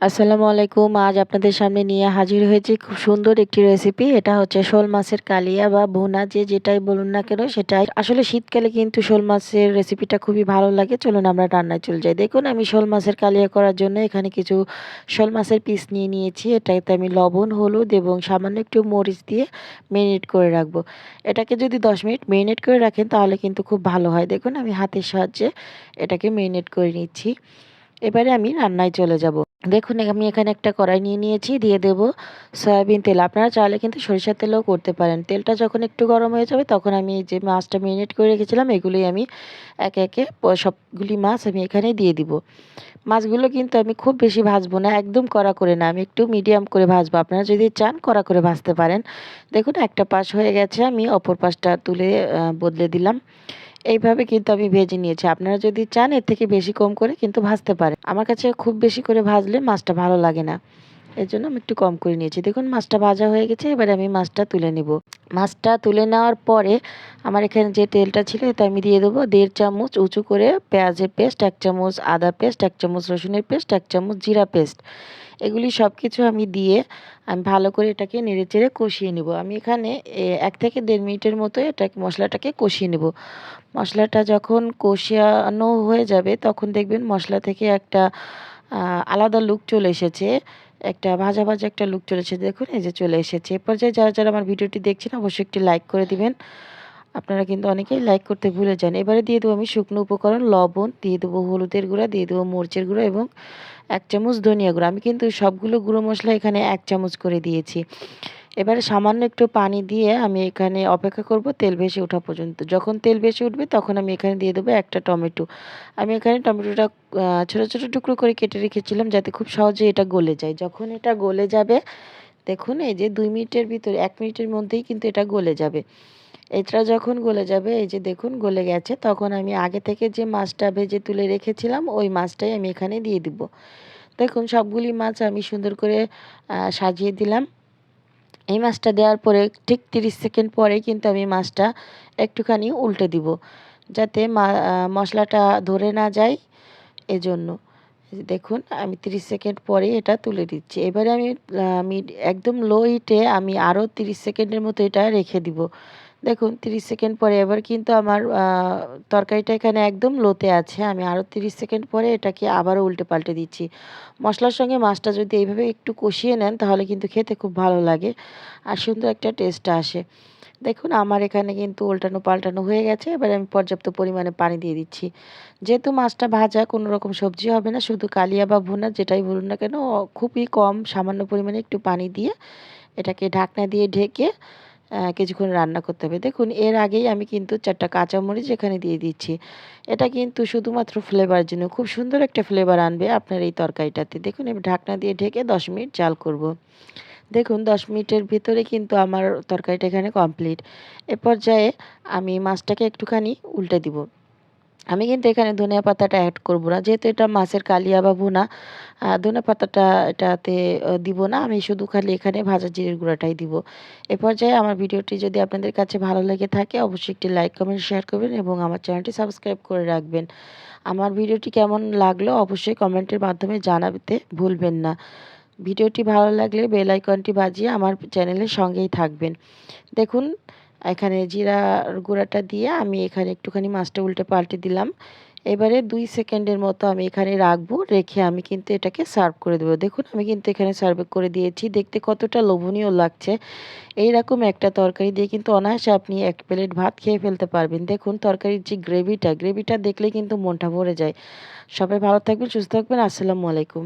আসসালামু আলাইকুম। আজ আপনাদের সামনে নিয়ে হাজির হয়েছি খুব সুন্দর একটি রেসিপি এটা হচ্ছে শোল মাছের কালিয়া বা ভুনা, যে যেটাই বলুন না কেন সেটাই। আসলে শীতকালে কিন্তু শোল মাছের রেসিপিটা খুবই ভালো লাগে। চলুন আমরা রান্নায় চলে যাই। দেখুন, আমি শোল মাছের কালিয়া করার জন্য এখানে কিছু শোল মাছের পিস নিয়ে নিয়েছি। এটাতে আমি লবণ, হলুদ এবং সামান্য একটু মরিচ দিয়ে মেরিনেট করে রাখব। এটাকে যদি দশ মিনিট মেরিনেট করে রাখেন তাহলে কিন্তু খুব ভালো হয়। দেখুন, আমি হাতের সাহায্যে এটাকে মেরিনেট করে নিচ্ছি। এবারে আমি রান্নায় চলে যাব। দেখুন, আমি এখানে একটা কড়াই নিয়ে নিয়েছি, দিয়ে দেব সয়াবিন তেল। আপনারা চাইলে কিন্তু সরিষার তেলেও করতে পারেন। তেলটা যখন একটু গরম হয়ে যাবে, তখন আমি যে মাছটা মেরিনেট করে রেখেছিলাম এগুলি আমি একে একে সবগুলি মাছ আমি এখানে দিয়ে দিব। মাছগুলো কিন্তু আমি খুব বেশি ভাজবো না, একদম কড়া করে না। আমি একটু মিডিয়াম করে ভাজবো। আপনারা যদি চান, কড়া করে ভাজতে পারেন। দেখুন, একটা পাশ হয়ে গেছে, আমি অপর পাশটা তুলে বদলে দিলাম। এইভাবে কিন্তু আমি ভেজে নিয়েছি। আপনারা যদি চান এর থেকে বেশি কম করে কিন্তু ভাজতে পারেন। আমার কাছে খুব বেশি করে ভাজলে মাছটা ভালো লাগে না। এর জন্য আমি একটু কম করে নিয়েছি। দেখুন, মাছটা ভাজা হয়ে গেছে। এবারে আমি মাছটা তুলে নিব। মাছটা তুলে নেওয়ার পরে আমার এখানে যে তেলটা ছিল এটা আমি দিয়ে দেবো। দেড় চামচ উঁচু করে পেঁয়াজের পেস্ট, এক চামচ আদা পেস্ট, এক চামচ রসুনের পেস্ট, এক চামচ জিরা পেস্ট। এগুলি সব কিছু আমি দিয়ে আমি ভালো করে এটাকে নেড়ে চেড়ে কষিয়ে নেব। আমি এখানে এক থেকে দেড় মিনিটের মতো এটাকে, মশলাটাকে কষিয়ে নেব। মশলাটা যখন কষানো হয়ে যাবে, তখন দেখবেন মশলা থেকে একটা আলাদা লুক চলে এসেছে। একটা ভাজা ভাজা একটা লুক চলে এসেছে। দেখুন, এই যে চলে এসেছে। এ পর্যায়ে যারা যারা আমার ভিডিওটি দেখছেন, অবশ্যই একটি লাইক করে দিবেন। আপনারা কিন্তু অনেকেই লাইক করতে ভুলে যান। এবারে দিয়ে দেবো আমি শুকনো উপকরণ, লবণ, দিয়ে দেবো হলুদের গুঁড়া, দিয়ে দেবো মরিচের গুঁড়ো এবং এক চামচ ধনিয়া গুঁড়ো। আমি কিন্তু সবগুলো গুঁড়ো মশলা এখানে এক চামচ করে দিয়েছি। এবারে সামান্য একটু পানি দিয়ে আমি এখানে অপেক্ষা করব তেল ভেসে ওঠা পর্যন্ত। যখন তেল ভেসে উঠবে তখন আমি এখানে দিয়ে দেবো একটা টমেটো। আমি এখানে টমেটোটা ছোটো ছোটো টুকরো করে কেটে রেখেছিলাম যাতে খুব সহজে এটা গলে যায়। যখন এটা গলে যাবে, দেখুন এই যে দুই মিনিটের ভিতরে, এক মিনিটের মধ্যেই কিন্তু এটা গলে যাবে। এটা যখন গলে যাবে, এই যে দেখুন গলে গেছে, তখন আমি আগে থেকে যে মাছটা ভেজে তুলে রেখেছিলাম, ওই মাছটাই আমি এখানে দিয়ে দিব। দেখুন সবগুলি মাছ আমি সুন্দর করে সাজিয়ে দিলাম। এই মাছটা দেওয়ার পরে ঠিক তিরিশ সেকেন্ড পরে কিন্তু আমি মাছটা একটুখানি উল্টে দিব, যাতে মশলাটা ধরে না যায় এজন্য। দেখুন, আমি 30 সেকেন্ড পরে এটা তুলে দিচ্ছি। এবারে আমি একদম লো হিটে আমি আরও 30 সেকেন্ডের মতো এটা রেখে দিব। দেখুন 30 সেকেন্ড পরে এবার কিন্তু আমার তরকারিটা এখানে একদম লোতে আছে। আমি আরও 30 সেকেন্ড পরে এটাকে আবারও উল্টে পাল্টে দিচ্ছি। মশলার সঙ্গে মাছটা যদি এইভাবে একটু কষিয়ে নেন, তাহলে কিন্তু খেতে খুব ভালো লাগে আর সুন্দর একটা টেস্ট আসে। দেখুন, আমার এখানে কিন্তু উল্টানো পাল্টানো হয়ে গেছে। এবার আমি পর্যাপ্ত পরিমাণে পানি দিয়ে দিচ্ছি। যেহেতু মাছটা ভাজা, কোনো রকম সবজি হবে না, শুধু কালিয়া বা ভুনা, যেটাই বলুন না কেন, খুবই কম, সামান্য পরিমাণে একটু পানি দিয়ে এটাকে ঢাকনা দিয়ে ঢেকে কিছুক্ষণ রান্না করতে হবে। দেখুন, এর আগেই আমি কিন্তু চারটা কাঁচামরিচ এখানে দিয়ে দিচ্ছি। এটা কিন্তু শুধুমাত্র ফ্লেভার জন্য। খুব সুন্দর একটা ফ্লেভার আনবে আপনার এই তরকারিটাতে। দেখুন, আমি ঢাকনা দিয়ে ঢেকে দশ মিনিট জাল করব। দেখুন, দশ মিনিটের ভিতরে কিন্তু আমার তরকারিটা এখানে কমপ্লিট এ পর্যায়ে আমি মাছটাকে একটুখানি উল্টে দিব। আমি কিন্তু এখানে ধনিয়া পাতাটা অ্যাড করব না। যেহেতু এটা মাছের কালিয়া বা ভুনা ধনে পাতাটা এটাতে দিব না। আমি শুধু খালি এখানে ভাজা জিরের গুঁড়াটাই দিব। এ পর্যায়ে আমার ভিডিওটি যদি আপনাদের কাছে ভালো লেগে থাকে, অবশ্যই একটি লাইক কমেন্ট শেয়ার করবেন এবং আমার চ্যানেলটি সাবস্ক্রাইব করে রাখবেন। আমার ভিডিওটি কেমন লাগল অবশ্যই কমেন্টের মাধ্যমে জানাতে ভুলবেন না। ভিডিওটি ভালো লাগলে বেল আইকনটি বাজিয়ে আমার চ্যানেলের সঙ্গেই থাকবেন। দেখুন এখানে জিরা গুঁড়াটা দিয়ে আমি এখানে একটুখানি মাছটা উল্টে পাল্টে দিলাম। এবারে দুই সেকেন্ডের মতো আমি এখানে রাখব, রেখে আমি কিন্তু এটাকে সার্ভ করে দেবো। দেখুন, আমি কিন্তু এখানে সার্ভ করে দিয়েছি। দেখতে কতটা লোভনীয় লাগছে। এইরকম একটা তরকারি দিয়ে কিন্তু অনায়াসে আপনি এক প্লেট ভাত খেয়ে ফেলতে পারবেন। দেখুন, তরকারির যে গ্রেভিটা গ্রেভিটা দেখলে কিন্তু মনটা ভরে যায়। সবাই ভালো থাকবেন, সুস্থ থাকবেন। আসসালামু আলাইকুম।